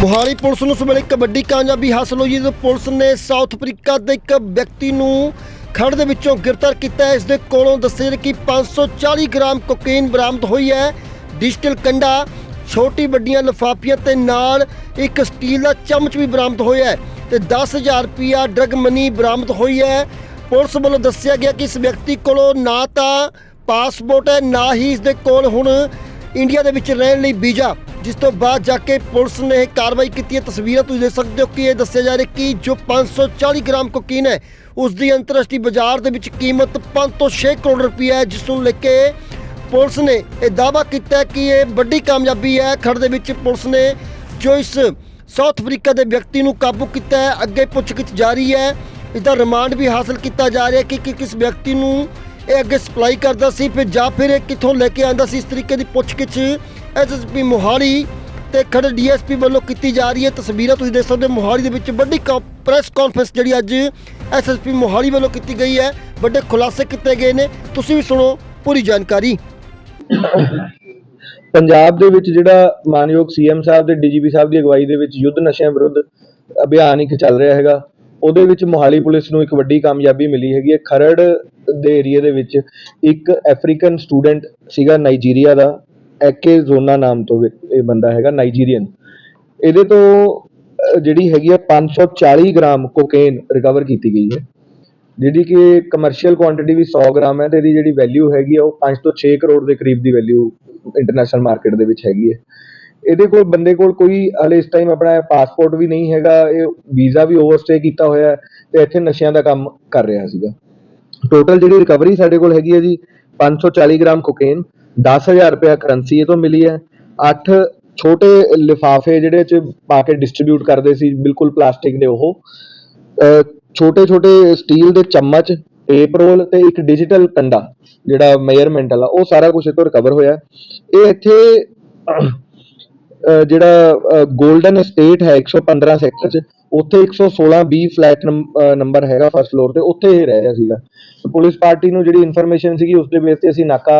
Mohali police ਨੂੰ ਸਵੇਲੇ ਇੱਕ ਵੱਡੀ ਕਾਮਯਾਬੀ ਹਾਸਲ ਹੋਈ ਜਦੋਂ ਪੁਲਿਸ ਨੇ ਸਾਊਥ ਅਫਰੀਕਾ ਦੇ ਇੱਕ ਵਿਅਕਤੀ ਨੂੰ ਖੜ ਦੇ ਵਿੱਚੋਂ ਗ੍ਰਿਫਤਾਰ ਕੀਤਾ ਇਸ ਦੇ ਕੋਲੋਂ ਦੱਸਿਆ ਜਾ ਰਿਹਾ ਕਿ 540 ਗ੍ਰਾਮ ਕੋਕੇਨ ਬਰਾਮਦ ਹੋਈ ਹੈ। ਡਿਜੀਟਲ ਕੰਡਾ, ਛੋਟੀ ਵੱਡੀਆਂ ਲਿਫਾਫੀਆਂ ਤੇ ਨਾਲ ਇੱਕ ਸਟੀਲ ਦਾ ਚਮਚ ਵੀ ਬਰਾਮਦ ਹੋਇਆ ਹੈ ਤੇ 10000 ਰੁਪਿਆ ਡਰਗ ਮਨੀ ਬਰਾਮਦ ਹੋਈ ਹੈ। ਪੁਲਿਸ ਵੱਲੋਂ ਦੱਸਿਆ ਗਿਆ ਕਿ ਇਸ ਵਿਅਕਤੀ ਕੋਲੋਂ ਨਾ ਤਾਂ ਪਾਸਪੋਰਟ ਹੈ, ਨਾ ਹੀ ਇਸ ਦੇ ਕੋਲ ਹੁਣ ਇੰਡੀਆ ਦੇ ਵਿੱਚ ਰਹਿਣ ਲਈ ਵੀਜ਼ਾ। ਜਿਸ ਤੋਂ ਬਾਅਦ ਜਾ ਕੇ ਪੁਲਿਸ ਨੇ ਇਹ ਕਾਰਵਾਈ ਕੀਤੀ ਹੈ। ਤਸਵੀਰਾਂ ਤੁਸੀਂ ਦੇਖ ਸਕਦੇ ਹੋ ਕਿ ਇਹ ਦੱਸਿਆ ਜਾ ਰਿਹਾ ਕਿ ਜੋ 540 ਗ੍ਰਾਮ ਕੋਕੀਨ ਹੈ, ਉਸ ਦੀ ਅੰਤਰਰਾਸ਼ਟਰੀ ਬਾਜ਼ਾਰ ਦੇ ਵਿੱਚ ਕੀਮਤ 5 ਤੋਂ 6 ਕਰੋੜ ਰੁਪਏ ਹੈ, ਜਿਸ ਨੂੰ ਲੈ ਕੇ ਪੁਲਿਸ ਨੇ ਇਹ ਦਾਅਵਾ ਕੀਤਾ ਕਿ ਇਹ ਵੱਡੀ ਕਾਮਯਾਬੀ ਹੈ। ਖੜ ਦੇ ਵਿੱਚ ਪੁਲਿਸ ਨੇ ਜੋ ਇਸ ਸਾਊਥ ਅਫਰੀਕਾ ਦੇ ਵਿਅਕਤੀ ਨੂੰ ਕਾਬੂ ਕੀਤਾ ਹੈ, ਅੱਗੇ ਪੁੱਛਗਿੱਛ ਜਾਰੀ ਹੈ। ਇਸ ਦਾ ਰਿਮਾਂਡ ਵੀ ਹਾਸਲ ਕੀਤਾ ਜਾ ਰਿਹਾ ਕਿ ਕਿ ਕਿਸ ਵਿਅਕਤੀ ਨੂੰ ਇਹ ਅੱਗੇ ਸਪਲਾਈ ਕਰਦਾ ਸੀ, ਫਿਰ ਜਾਂ ਫਿਰ ਇਹ ਕਿੱਥੋਂ ਲੈ ਕੇ ਆਂਦਾ ਸੀ, ਇਸ ਤਰੀਕੇ ਦੀ ਪੁੱਛਗਿੱਛ ਐਸਐਸਪੀ ਮੋਹਾਲੀ ਤੇ ਖੜੇ ਡੀਐਸਪੀ ਵੱਲੋਂ ਕੀਤੀ ਜਾ ਰਹੀ ਹੈ ਤਸਵੀਰਾਂ। ਤੁਸੀਂ ਦੇਖ ਸਕਦੇ ਹੋ ਮੋਹਾਲੀ ਦੇ ਵਿੱਚ ਵੱਡੀ ਪ੍ਰੈਸ ਕਾਨਫਰੰਸ ਜਿਹੜੀ ਅੱਜ ਐਸਐਸਪੀ ਮੋਹਾਲੀ ਵੱਲੋਂ ਕੀਤੀ ਗਈ ਹੈ। ਵੱਡੇ ਖੁਲਾਸੇ ਕੀਤੇ ਗਏ ਨੇ। ਤੁਸੀਂ ਵੀ ਸੁਣੋ ਪੂਰੀ ਜਾਣਕਾਰੀ। ਪੰਜਾਬ ਦੇ ਵਿੱਚ ਜਿਹੜਾ ਮਾਨਯੋਗ ਸੀਐਮ ਸਾਹਿਬ ਤੇ ਡੀਜੀਪੀ ਸਾਹਿਬ ਦੀ ਅਗਵਾਈ ਦੇ ਵਿੱਚ ਯੁੱਧ ਨਸ਼ਿਆਂ ਵਿਰੁੱਧ ਅਭਿਆਨ ਇੱਕ ਚੱਲ ਰਿਹਾ ਹੈਗਾ। ਉਹਦੇ ਵਿੱਚ ਮੋਹਾਲੀ ਪੁਲਿਸ ਨੂੰ ਇੱਕ ਵੱਡੀ ਕਾਮਯਾਬੀ ਮਿਲੀ ਹੈਗੀ ਹੈ। ਖਰੜ ਦੇ ਏਰੀਆ ਦੇ ਵਿੱਚ ਇੱਕ ਅਫਰੀਕਨ ਸਟੂਡੈਂਟ ਸੀਗਾ ਨਾਈਜੀਰੀਆ ਦਾ। ਐਕੇ ਜ਼ੋਨਾ ਨਾਮ ਤੋਂ ਇਹ ਬੰਦਾ ਹੈਗਾ ਨਾਈਜੀਰੀਅਨ ਇਹਦੇ ਤੋਂ ਅਹ, ਜਿਹੜੀ ਹੈਗੀ ਹੈ 540 ਗ੍ਰਾਮ ਕੋਕੇਨ ਰਿਕਵਰ ਕੀਤੀ ਗਈ ਹੈ। ਜਿਹੜੀ ਕਿ ਕਮਰਸ਼ੀਅਲ ਕੁਆਂਟੀਟੀ ਵੀ 100 ਗ੍ਰਾਮ ਹੈ ਤੇ ਇਹਦੀ ਜਿਹੜੀ ਵੈਲਿਊ ਹੈਗੀ ਆ ਉਹ 5 ਤੋਂ 6 ਕਰੋੜ ਦੇ ਕਰੀਬ ਦੀ ਵੈਲਿਊ ਇੰਟਰਨੈਸ਼ਨਲ ਮਾਰਕੀਟ ਦੇ ਵਿੱਚ ਹੈਗੀ ਹੈ। ਇਹਦੇ ਕੋਲ ਬੰਦੇ ਕੋਲ ਕੋਈ ਹਲੇ ਇਸ ਟਾਈਮ ਆਪਣਾ ਪਾਸਪੋਰਟ ਵੀ ਨਹੀਂ ਹੈਗਾ ਇਹ ਵੀਜ਼ਾ ਵੀ ਓਵਰਸਟੇ ਕੀਤਾ ਹੋਇਆ ਹੈ ਤੇ ਇੱਥੇ ਨਸ਼ਿਆਂ ਦਾ ਕੰਮ ਕਰ ਰਿਹਾ ਸੀਗਾ। ਟੋਟਲ ਜਿਹੜੀ ਰਿਕਵਰੀ ਸਾਡੇ ਕੋਲ ਹੈਗੀ ਹੈ ਜੀ 540 ਗ੍ਰਾਮ ਕੋਕੇਨ 10000 ਰੁਪਏ ਕਰੰਸੀ ਇਹ ਤੋਂ ਮਿਲੀ ਹੈ। 8 ਛੋਟੇ ਲਿਫਾਫੇ ਜਿਹੜੇ ਚ ਪਾ ਕੇ ਡਿਸਟ੍ਰੀਬਿਊਟ ਕਰਦੇ ਸੀ ਬਿਲਕੁਲ ਪਲਾਸਟਿਕ ਦੇ ਉਹ। ਛੋਟੇ ਛੋਟੇ ਸਟੀਲ ਦੇ ਚਮਚ ਟੇਪ ਰੋਲ ਤੇ ਇੱਕ ਡਿਜੀਟਲ ਕੰਡਾ ਜਿਹੜਾ ਮੇਜ਼ਰਮੈਂਟ ਵਾਲਾ ਉਹ ਸਾਰਾ ਕੁਝ ਇਹ ਰਿਕਵਰ ਹੋਇਆ। ਇਹ ਇੱਥੇ ਅਹ, ਜਿਹੜਾ 골ਡਨ ਸਟੇਟ ਹੈ 115 ਸੈਕਟਰ ਚ ਉੱਥੇ 116 ਬੀ ਫਲੈਟ ਨੰਬਰ ਹੈਗਾ ਫਸਟ ਫਲੋਰ ਤੇ ਉੱਥੇ ਇਹ ਰਹਿ ਰਿਹਾ ਸੀਗਾ। ਪੁਲਿਸ ਪਾਰਟੀ ਨੂੰ ਜਿਹੜੀ ਇਨਫੋਰਮੇਸ਼ਨ ਸੀਗੀ ਉਸ ਦੇ ਬੇਸ ਤੇ ਅਸੀਂ ਨਾਕਾ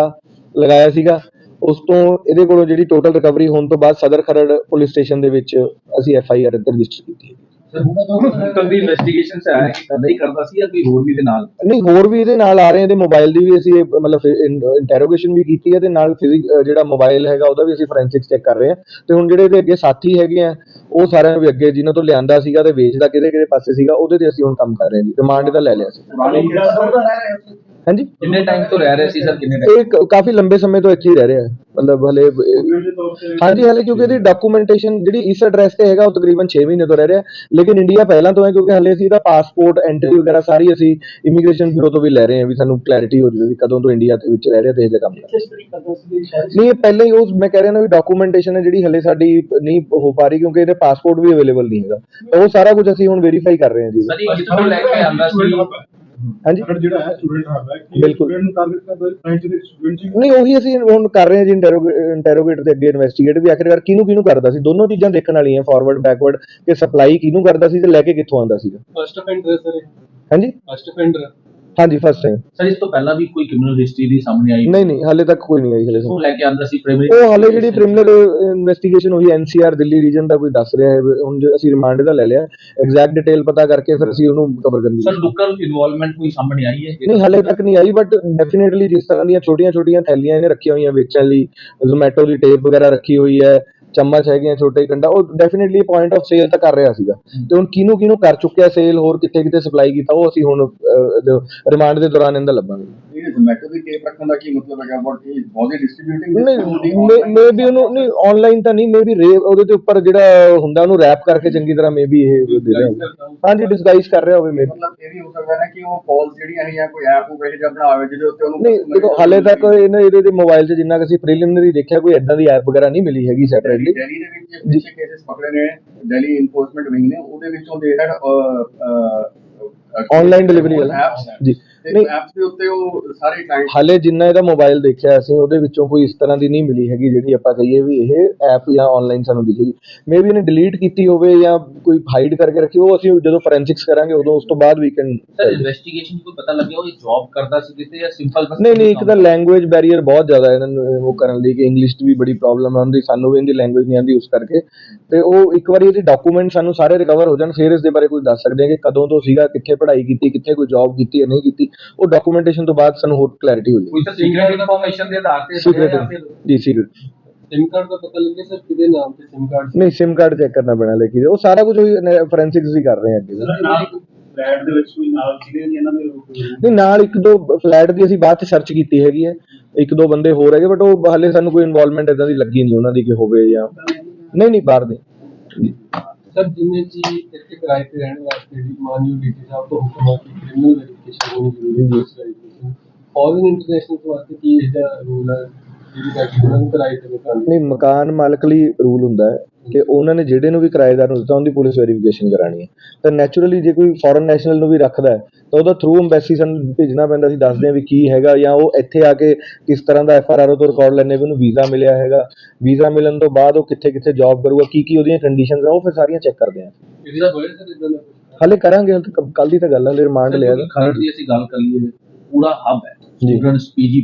ਲਗਾਇਆ ਸੀਗਾ। ਉਸ ਤੋਂ ਇਹਦੇ ਕੋਲੋਂ ਜਿਹੜੀ ਟੋਟਲ ਰਿਕਵਰੀ ਹੋਣ ਤੋਂ ਬਾਅਦ ਸਦਰ ਖਰੜ ਪੁਲਿਸ ਸਟੇਸ਼ਨ ਦੇ ਵਿੱਚ ਅਸੀਂ ਐਫ ਆਈ ਆਰ ਰਜਿਸਟਰ ਕੀਤੀ ਹੈ। ਸਰ ਦੀ ਇਨਵੈਸਟੀਗੇਸ਼ਨ ਚ ਆਇਆ ਕਿ ਕਰਦਾ ਹੀ ਕਰਦਾ ਸੀ ਜਾਂ ਕੋਈ ਹੋਰ ਵੀ ਦੇ ਨਾਲ? ਨਹੀਂ ਹੋਰ ਵੀ ਇਹਦੇ ਨਾਲ ਆ ਰਹੇ ਇਹਦੇ ਮੋਬਾਈਲ ਦੀ ਵੀ ਅਸੀਂ ਇਹ ਮਤਲਬ ਇੰਟਰੋਗੇਸ਼ਨ ਵੀ ਕੀਤੀ ਹੈ ਤੇ ਨਾਲ ਫਿਜ਼ਿਕ ਜਿਹੜਾ ਮੋਬਾਈਲ ਹੈਗਾ ਉਹਦਾ ਵੀ ਅਸੀਂ ਫੋਰੈਂਸਿਕਸ ਚੈੱਕ ਕਰ ਰਹੇ ਹਾਂ ਤੇ ਹੁਣ ਜਿਹੜੇ ਇਹਦੇ ਅੱਗੇ ਸਾਥੀ ਹੈਗੇ ਆ ਉਹ ਸਾਰਿਆਂ ਵੀ ਅੱਗੇ ਜਿਨ੍ਹਾਂ ਤੋਂ ਲਿਆਂਦਾ ਸੀਗਾ ਤੇ ਵੇਚਦਾ ਕਿਹਦੇ ਕਿਹਦੇ ਪਾਸੇ ਸੀਗਾ ਉਹਦੇ ਤੇ ਅਸੀਂ ਹੁਣ ਕੰਮ ਕਰ ਰਹੇ ਹਾਂ ਜੀ। ਰਿਮਾਂਡ ਇਹਦਾ ਲੈ ਲਿਆ ਸੀ। ਹਾਂਜੀ? ਕਿੰਨੇ ਟਾਈਮ ਤੋਂ ਰਹਿ ਰਹੇ ਸੀ ਸਰ? ਕਿੰਨੇ ਇਹ ਕ- ਕਾਫੀ ਲੰਬੇ ਸਮੇਂ ਤੋਂ ਇੱਥੇ ਹੀ ਰਹਿ ਰਿਹਾ ਹੈ। ਮਤਲਬ ਹਲੇ ਹਾਂਜੀ ਹਲੇ ਕਿਉਂਕਿ ਇਹਦੀ ਡਾਕੂਮੈਂਟੇਸ਼ਨ ਜਿਹੜੀ ਇਸ ਐਡਰੈਸ ਤੇ ਹੈਗਾ ਉਹ ਤਕਰੀਬਨ 6 ਮਹੀਨੇ ਤੋਂ ਰਹਿ ਰਿਹਾ ਹੈ। ਲੇਕਿਨ ਇੰਡੀਆ ਪਹਿਲਾਂ ਤੋਂ ਹੈ ਕਿਉਂਕਿ ਹਲੇ ਅਸੀਂ ਇਹਦਾ ਪਾਸਪੋਰਟ ਐਂਟਰੀ ਵਗੈਰਾ ਸਾਰੀ ਅਸੀਂ ਇਮੀਗ੍ਰੇਸ਼ਨ ਬਿਊਰੋ ਤੋਂ ਵੀ ਲੈ ਰਹੇ ਹਾਂ ਵੀ ਸਾਨੂੰ ਕਲੈਰਿਟੀ ਹੋ ਜਾਵੇ ਵੀ ਕਦੋਂ ਤੋਂ ਇੰਡੀਆ ਦੇ ਵਿੱਚ ਰਹਿ ਰਿਹਾ ਤੇ ਇਹ ਜਿਹਾ ਕੰਮ ਕਰ ਰਿਹਾ। ਨਹੀਂ ਇਹ ਪਹਿਲਾਂ ਹੀ ਉਹ ਮੈਂ ਕਹਿ ਰਿਹਾ ਨਾ ਵੀ ਡਾਕੂਮੈਂਟੇਸ਼ਨ ਹੈ ਜਿਹੜੀ ਹਲੇ ਸਾਡੀ ਨਹੀਂ ਹੋ ਪਾ ਰਹੀ ਕਿਉਂਕਿ ਇਹਦੇ ਪਾਸਪੋਰਟ ਵੀ ਅਵੇਲੇਬਲ ਨਹੀਂ ਹੈਗਾ। ਤਾਂ ਉਹ ਸਾਰਾ ਕੁਝ ਅਸੀਂ ਹੁਣ ਵੈਰੀਫਾਈ ਕਰ ਰਹੇ ਹਾਂ ਜੀ। ਸਰ ਇਹ ਕਿੱਥੋਂ ਲੈ ਕੇ ਆਂਦਾ ਸੀ? ਹਾਂਜੀ। ਜਿਹੜਾ ਹੈ ਸਟੂਡੈਂਟ ਹੱਬ ਹੈ ਕਿ ਬਿਲਕੁਲ। ਸਟੂਡੈਂਟ ਨੂੰ ਟਾਰਗੇਟ ਕਰਦਾ ਹੈ ਫ੍ਰੈਂਚ ਦੇ ਸਟੂਡੈਂਟ ਸੀ ਨਹੀਂ ਉਹੀ ਅਸੀਂ ਹੁਣ ਕਰ ਰਹੇ ਹਾਂ ਜੀ ਇੰਟਰੋਗੇਟ ਤੇ ਅੱਗੇ ਇਨਵੈਸਟੀਗੇਟ ਵੀ ਆਖਿਰਕਾਰ ਕਿਹਨੂੰ ਕਿਹਨੂੰ ਕਰਦਾ ਸੀ। ਦੋਨੋਂ ਚੀਜ਼ਾਂ ਦੇਖਣ ਵਾਲੀਆਂ ਫਾਰਵਰਡ ਬੈਕਵਰਡ ਕਿ ਸਪਲਾਈ ਕਿਹਨੂੰ ਕਰਦਾ ਸੀ ਤੇ ਲੈ ਕੇ ਕਿੱਥੋਂ ਆਉਂਦਾ ਸੀਗਾ। ਫਸਟ ਅਫੈਂਡਰ ਸਰ ਹਾਂਜੀ? ਫਸਟ ਅਫੈਂਡਰ ਹਾਂਜੀ ਫਸਟ ਟਾਈਮ ਸਰ ਇਸ ਤੋਂ ਪਹਿਲਾਂ ਵੀ ਕੋਈ ਕ੍ਰਿਮੀਨਲ ਹਿਸਟਰੀ ਦੀ ਸਾਹਮਣੇ ਆਈ? ਨਹੀਂ ਨਹੀਂ ਹਾਲੇ ਤੱਕ ਕੋਈ ਨਹੀਂ ਆਈ ਹਲੇ ਉਹ ਲੈ ਕੇ ਆਂਦਾ ਸੀ ਪ੍ਰਾਇਮਰੀ ਉਹ ਹਾਲੇ ਜਿਹੜੀ ਕ੍ਰਿਮੀਨਲ ਇਨਵੈਸਟੀਗੇਸ਼ਨ ਹੋਈ ਐਨਸੀਆਰ ਦਿੱਲੀ ਰੀਜਨ ਦਾ ਕੋਈ ਦੱਸ ਰਿਹਾ ਹੈ ਵੀ ਹੁਣ ਜੇ ਅਸੀਂ ਰਿਮਾਂਡ ਦਾ ਲੈ ਲਿਆ ਐਗਜ਼ੈਕਟ ਡਿਟੇਲ ਪਤਾ ਕਰਕੇ ਫਿਰ ਅਸੀਂ ਉਹਨੂੰ ਕਵਰ ਕਰਨ ਸਰ ਲੋਕਲ ਇਨਵੋਲਵਮੈਂਟ ਕੋਈ ਸਾਹਮਣੇ ਆਈ ਹੈ? ਨਹੀਂ ਹਾਲੇ ਤੱਕ ਨਹੀਂ ਆਈ ਬਟ ਡੈਫੀਨਿਟਲੀ ਜਿਸ ਤਰ੍ਹਾਂ ਦੀਆਂ ਛੋਟੀਆਂ ਛੋਟੀਆਂ ਥੈਲੀਆਂ ਇਹਨੇ ਰੱਖੀਆਂ ਹੋਈਆਂ ਵੇਚਣ ਲਈ ਜ਼ੋਮੈਟੋ ਦੀ ਟੇਪ ਵਗੈਰਾ ਰੱਖੀ ਹੋਈ ਹੈ ਚਮਚ ਹੈਗੇ ਛੋਟੇ ਕੰਡਾ, ਉਹ ਡੈਫੀਨਿਟਲੀ ਪੁਆਇੰਟ ਆਫ ਸੇਲ ਤਾਂ ਕਰ ਰਿਹਾ ਸੀਗਾ। ਤੇ ਹੁਣ ਕਿਹਨੂੰ ਕਿਹਨੂੰ ਕਰ ਚੁੱਕਿਆ ਸੇਲ ਹੋਰ ਕਿੱਥੇ ਕਿੱਥੇ ਸਪਲਾਈ ਕੀਤਾ, ਉਹ ਅਸੀਂ ਹੁਣ ਰਿਮਾਂਡ ਦੇ ਦੌਰਾਨ ਇਹਦਾ ਲੱਭਾਂਗੇ। ਇਹ ਜ਼ੋਮੈਟੋ ਦੀ ਟੇਪ ਰੱਖਣ ਦਾ ਕੀ ਮਤਲਬ ਹੈਗਾ? ਵਾਟ ਹੀ ਵਾਸ ਹੀ ਡਿਸਟ੍ਰੀਬਿਊਟਿੰਗ ਨਹੀਂ ਮੇ ਵੀ ਉਹਨੂੰ ਨਹੀਂ ਆਨਲਾਈਨ ਤਾਂ ਨਹੀਂ ਮੇ ਵੀ ਉਹਦੇ ਤੇ ਉੱਪਰ ਜਿਹੜਾ ਹੁੰਦਾ ਉਹਨੂੰ ਰੈਪ ਕਰਕੇ ਚੰਗੀ ਤਰ੍ਹਾਂ ਮੇ ਵੀ ਇਹ ਦੇ ਰਿਹਾ ਹੋਵੇ। ਹਾਂਜੀ ਡਿਸਗਾਈਜ਼ ਕਰ ਰਿਹਾ ਹੋਵੇ ਮੇ ਮਤਲਬ ਇਹ ਵੀ ਹੋ ਸਕਦਾ ਹੈ ਕਿ ਉਹ ਕਾਲਸ ਜਿਹੜੀਆਂ ਹੈਗੀਆਂ ਕੋਈ ਐਪ ਵਗੈਰਾ ਜਿਹਾ ਬਣਾਵੇ ਜਿਹਦੇ ਉੱਤੇ ਉਹਨੂੰ ਨਹੀਂ ਦੇਖੋ ਹਾਲੇ ਤੱਕ ਇਹਨੇ ਇਹਦੇ ਦੇ ਮੋਬਾਈਲ 'ਚ ਜਿੰਨਾ ਕਿ ਅਸੀਂ ਪ੍ਰੀਲਿਮਿਨਰੀ ਦੇਖਿਆ ਕੋਈ ਐਦਾਂ ਦੀ ਐਪ ਵਗੈਰਾ ਨਹੀਂ ਮਿਲੀ ਹੈਗੀ ਸੈਪਰੇਟਲੀ ਦਿੱਲੀ ਦੇ ਵਿੱਚ ਪਿੱਛੇ ਕੇਸਸ ਪਕੜੇ ਨੇ ਦਿੱਲੀ ਇਨਫੋਰਸਮੈਂਟ ਵਿੰਗ ਨੇ ਉਹਦੇ ਵਿੱਚੋਂ ਦੇ ਆਨਲਾਈਨ ਡਿਲੀਵਰੀ ਵਾਲਾ। ਜੀ। ਨਹੀਂ। ਐਪਸ ਦੇ ਉੱਤੇ ਉਹ ਸਾਰੇ ਕਲਾਇੰਟ ਹਾਲੇ ਜਿੰਨਾ ਇਹਦਾ ਮੋਬਾਈਲ ਦੇਖਿਆ ਅਸੀਂ ਉਹਦੇ ਵਿੱਚੋਂ ਕੋਈ ਇਸ ਤਰ੍ਹਾਂ ਦੀ ਨਹੀਂ ਮਿਲੀ ਹੈਗੀ ਜਿਹੜੀ ਆਪਾਂ ਕਹੀਏ ਵੀ ਇਹ ਐਪ ਜਾਂ ਆਨਲਾਈਨ ਸਾਨੂੰ ਦਿਖੇਗੀ। ਮੇਬੀ ਇਹਨੇ ਡਿਲੀਟ ਕੀਤੀ ਹੋਵੇ ਜਾਂ ਕੋਈ ਹਾਈਡ ਕਰਕੇ ਰੱਖੀ ਉਹ ਅਸੀਂ ਜਦੋਂ ਫੋਰੈਂਸਿਕਸ ਕਰਾਂਗੇ ਉਦੋਂ ਉਸ ਤੋਂ ਬਾਅਦ ਵੀ ਕੈਨ ਸਰ ਇਨਵੈਸਟੀਗੇਸ਼ਨ ਕੋਈ ਪਤਾ ਲੱਗਿਆ ਉਹ ਜੌਬ ਕਰਦਾ ਸੀ ਕਿਤੇ ਜਾਂ ਸਿੰਪਲ ਬਸ ਨਹੀਂ ਨਹੀਂ ਇੱਕ ਤਾਂ ਲੈਂਗੁਏਜ ਬੈਰੀਅਰ ਬਹੁਤ ਜ਼ਿਆਦਾ ਹੈ ਇਹਨਾਂ ਨੂੰ ਉਹ ਕਰਨ ਲਈ ਕਿ ਇੰਗਲਿਸ਼ 'ਚ ਵੀ ਬੜੀ ਪ੍ਰੋਬਲਮ ਹੈ ਉਹਦੀ ਸਾਨੂੰ ਵੀ ਇਹਦੀ ਲੈਂਗੁਏਜ ਨਹੀਂ ਆਉਂਦੀ ਉਸ ਕਰਕੇ। ਤੇ ਉਹ ਇੱਕ ਵਾਰੀ ਇਹਦੇ ਡਾਕੂਮੈਂਟ ਸਾਨੂੰ ਸਾਰੇ ਰਿਕਵਰ ਹੋ ਜਾਣ ਫਿਰ ਇਸ ਦੇ ਬਾਰੇ ਕੁਝ ਦੱਸ ਸਕਦੇ ਹਾਂ ਕਿ ਕਦੋਂ ਤੋਂ ਸੀਗਾ ਕਿੱਥੇ ਪੜ੍ਹਾਈ ਕੀਤੀ ਕਿੱਥੇ ਕੋਈ ਜੌਬ ਕੀਤੀ ਜਾਂ ਨਹੀਂ ਕੀਤੀ। ਉਹ ਡਾਕੂਮੈਂਟੇਸ਼ਨ ਤੋਂ ਬਾਅਦ ਸਾਨੂੰ ਹੋਰ ਕਲੈਰਿਟੀ ਹੋ ਕੋਈ ਤਾਂ ਸੀਕ੍ਰੀਟ ਇਨਫੋਰਮੇਸ਼ਨ ਦੇ ਆਧਾਰ ਤੇ ਹੈ ਜਾਂ ਫਿਰ ਸੀਕ੍ਰੀਟ ਜੀ ਸੀਕ੍ਰੀਟ SIM ਕਾਰਡ ਦਾ ਪਤਾ ਲੱਗਿਆ ਸਰ ਕਿਹਦੇ ਨਾਮ ਤੇ SIM ਕਾਰਡ ਨਹੀਂ SIM ਕਾਰਡ ਚੈੱਕ ਕਰਨਾ ਪੈਣਾ ਲੇਕਿਨ ਉਹ ਸਾਰਾ ਕੁਝ ਫੋਰੈਂਸਿਕਸ ਹੀ ਕਰ ਰਹੇ ਆ ਅੱਗੇ। ਦਾ। ਨਾਲ ਬ੍ਰੈਡ ਦੇ ਵਿੱਚ ਕੋਈ ਨਾਲ ਸੀਗੇ ਜੀ ਇਹਨਾਂ ਦੇ ਉਹ- ਨਹੀਂ ਨਾਲ ਇੱਕ ਦੋ ਫਲੈਟ ਦੀ ਅਸੀਂ ਬਾਅਦ ਚ ਸਰਚ ਕੀਤੀ ਹੈਗੀ ਹੈ। ਇੱਕ ਦੋ ਬੰਦੇ ਹੋਰ ਹੈਗੇ ਬਟ ਉਹ ਹਾਲੇ ਸਾਨੂੰ ਕੋਈ ਇਨਵੋਲਵਮੈਂਟ ਇਦਾਂ ਦੀ ਲੱਗੀ ਨਹੀਂ ਉਹਨਾਂ ਦੀ ਕਿ ਬਾਹਰ ਦੇ ਸਰ, ਜਿਵੇਂ ਜੀ ਇੱਥੇ ਕਿਰਾਏ ਤੇ ਰਹਿਣ ਵਾਸਤੇ ਵੀ ਮਾਨਯੋਗ ਡੀਟੀ ਸਾਹਿਬ ਤੋਂ ਹੁਕਮ ਆ ਕਿ ਕ੍ਰਿਮੀਨਲ ਵੈਰੀਫਿਕੇਸ਼ਨ ਹੋਣੀ ਜ਼ਰੂਰੀ ਹੈ, ਉਸ ਵੈਰੀਫਿਕੇਸ਼ਨ ਫੋਰਨ ਇੰਟਰਨੈਸ਼ਨਲ ਵਾਸਤੇ ਕੀ ਇਸ ਦਾ ਰੂਲ ਹੈ ਜਿਹਦੀ ਕਰਕੇ ਉਹਨਾਂ ਨੂੰ ਕਿਰਾਏ ਤੇ ਮਕਾਨ ਨਹੀਂ, ਮਕਾਨ ਮਾਲਕ ਲਈ ਰੂਲ ਹੁੰਦਾ ਹੈ। ਕਿ ਉਹਨਾਂ ਨੇ ਜਿਹੜੇ ਨੂੰ ਵੀ ਕਿਰਾਏਦਾਰ ਨੂੰ ਦਿੱਤਾ ਉਹਦੀ ਪੁਲਿਸ ਵੈਰੀਫਿਕੇਸ਼ਨ ਕਰਾਣੀ ਹੈ। ਤਾਂ ਨੈਚੁਰਲੀ ਜੇ ਕੋਈ ਫੋਰਨ ਨੈਸ਼ਨਲ ਨੂੰ ਵੀ ਰੱਖਦਾ ਹੈ ਤਾਂ ਉਹਦਾ ਥਰੂ ਐਮਬੈਸੀ ਸਾਨੂੰ ਭੇਜਣਾ ਪੈਂਦਾ ਸੀ ਦੱਸਦੇ ਹਾਂ ਵੀ ਕੀ ਹੈਗਾ ਜਾਂ ਉਹ ਇੱਥੇ ਆ ਕੇ ਕਿਸ ਤਰ੍ਹਾਂ ਦਾ ਐਫ ਆਰ ਆਰ ਤੋਂ ਰਿਕਾਰਡ ਲੈਣੇ ਵੀ ਉਹਨੂੰ ਵੀਜ਼ਾ ਮਿਲਿਆ ਹੈਗਾ। ਵੀਜ਼ਾ ਮਿਲਣ ਤੋਂ ਬਾਅਦ ਉਹ ਕਿੱਥੇ ਕਿੱਥੇ ਜੌਬ ਕਰੂਗਾ ਕੀ ਕੀ ਉਹਦੀਆਂ ਕੰਡੀਸ਼ਨਸ ਆ ਉਹ ਫਿਰ ਸਾਰੀਆਂ ਚੈੱਕ ਕਰਦੇ ਹਾਂ। ਇਹਦਾ ਹੋਇਆ ਸਰ ਇਦਾਂ ਦਾ ਕੁਛ? ਹਾਲੇ ਕਰਾਂਗੇ ਕੱਲ ਦੀ ਤਾਂ ਗੱਲ ਹੈ ਹਲੇ ਰਿਮਾਂਡ ਲਿਆ ਖਰੜ ਦੀ ਅਸੀਂ ਗੱਲ ਕਰ ਲਈਏ ਪੂਰਾ ਹੱਬ ਹੈ। ਜੀ। Students PG